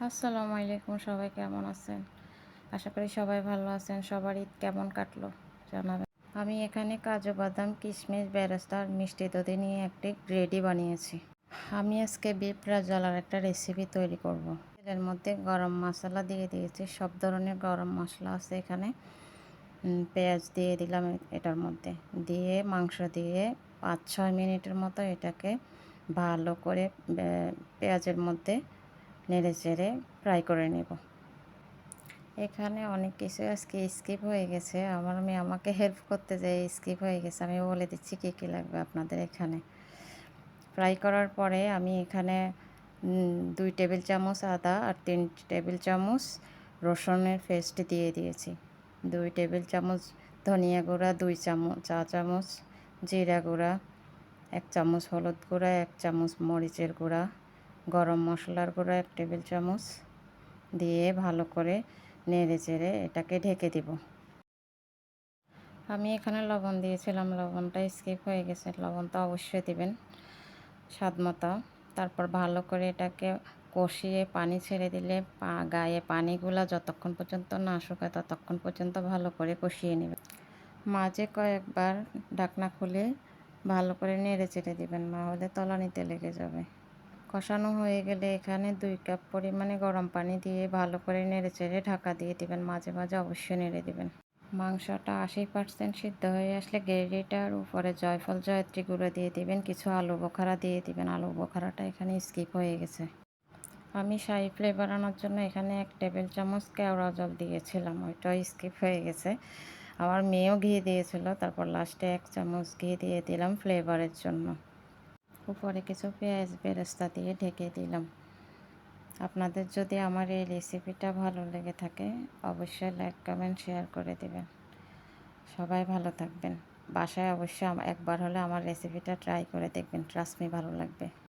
আসসালামু আলাইকুম, সবাই কেমন আছেন? আশা করি সবাই ভালো আছেন। সবার ঈদ কেমন কাটলো? জানাবেন। আমি এখানে কাজু বাদাম, কিশমিশ, বেরেস্তা আর মিষ্টি দধি নিয়ে একটি গ্রেডি বানিয়েছি। আমি আজকে বিপ রাজালার একটা রেসিপি তৈরি করব। এর মধ্যে গরম মশলা দিয়ে দিয়েছি। সব ধরনের গরম মশলা আছে এখানে। পেঁয়াজ দিয়ে দিলাম এটার মধ্যে। দিয়ে মাংস দিয়ে পাঁচ ছয় মিনিটের মতো এটাকে ভালো করে পেঁয়াজের মধ্যে নেড়ে চেড়ে ফ্রাই করে নেব। এখানে অনেক কিছু আজকে স্কিপ হয়ে গেছে। আমার মেয়ে আমাকে হেল্প করতে যেয়ে স্কিপ হয়ে গেছে। আমি বলে দিচ্ছি কী কী লাগবে আপনাদের এখানে। ফ্রাই করার পরে আমি এখানে দুই টেবিল চামচ আদা আর তিন টেবিল চামচ রসুনের পেস্ট দিয়ে দিয়েছি। দুই টেবিল চামচ ধনিয়া গুঁড়া, দুই চামচ, চা চামচ, জিরা গুঁড়া, এক চামচ হলুদ গুঁড়া, এক চামচ মরিচের গুঁড়া গরম মশলার গুঁড়া এক টেবিল চামচ দিয়ে ভালো করে নেড়ে চেড়ে এটাকে ঢেকে দিব। আমি এখানে লবণ দিয়েছিলাম, লবণটা স্কিপ হয়ে গেছে লবণটা অবশ্যই দিবেন স্বাদ তারপর ভালো করে এটাকে কষিয়ে পানি ছেড়ে দিলে পা, গায়ে পানিগুলা যতক্ষণ পর্যন্ত না শুকায় ততক্ষণ পর্যন্ত ভালো করে কষিয়ে নেবে মাঝে কয়েকবার ঢাকনা খুলে ভালো করে নেড়ে চেড়ে দিবেন, না হলে তলানিতে লেগে যাবে। কষানো হয়ে গেলে এখানে দুই কাপ পরিমাণে গরম পানি দিয়ে ভালো করে নেড়ে চেড়ে ঢাকা দিয়ে দিবেন। মাঝে মাঝে অবশ্যই নেড়ে দিবেন। মাংসটা আশি পার্সেন্ট সিদ্ধ হয়ে আসলে গ্রেভিটার উপরে জয়ফল, জয়ত্রী গুঁড়ো দিয়ে দিবেন। কিছু আলু বোখারা দিয়ে দিবেন। আলু বোখারাটা এখানে স্কিপ হয়ে গেছে। আমি শাহি ফ্লেভার আনার জন্য এখানে এক টেবিল চামচ কেওড়া জল দিয়েছিলাম। ওইটাও স্কিপ হয়ে গেছে। আমার মেয়েও ঘি দিয়েছিল। তারপর লাস্টে এক চামচ ঘি দিয়ে দিলাম ফ্লেভারের জন্য। উপরে কিছু পেঁয়াজ বেরস্তা দিয়ে ঢেকে দিলাম। আপনাদের যদি আমার এই রেসিপিটা ভালো লেগে থাকে, অবশ্যই লাইক কমেন্ট শেয়ার করে দেবেন। সবাই ভালো থাকবেন। বাসায় অবশ্যই একবার হলে আমার রেসিপিটা ট্রাই করে দেখবেন। ট্রাস্ট মি ভালো লাগবে।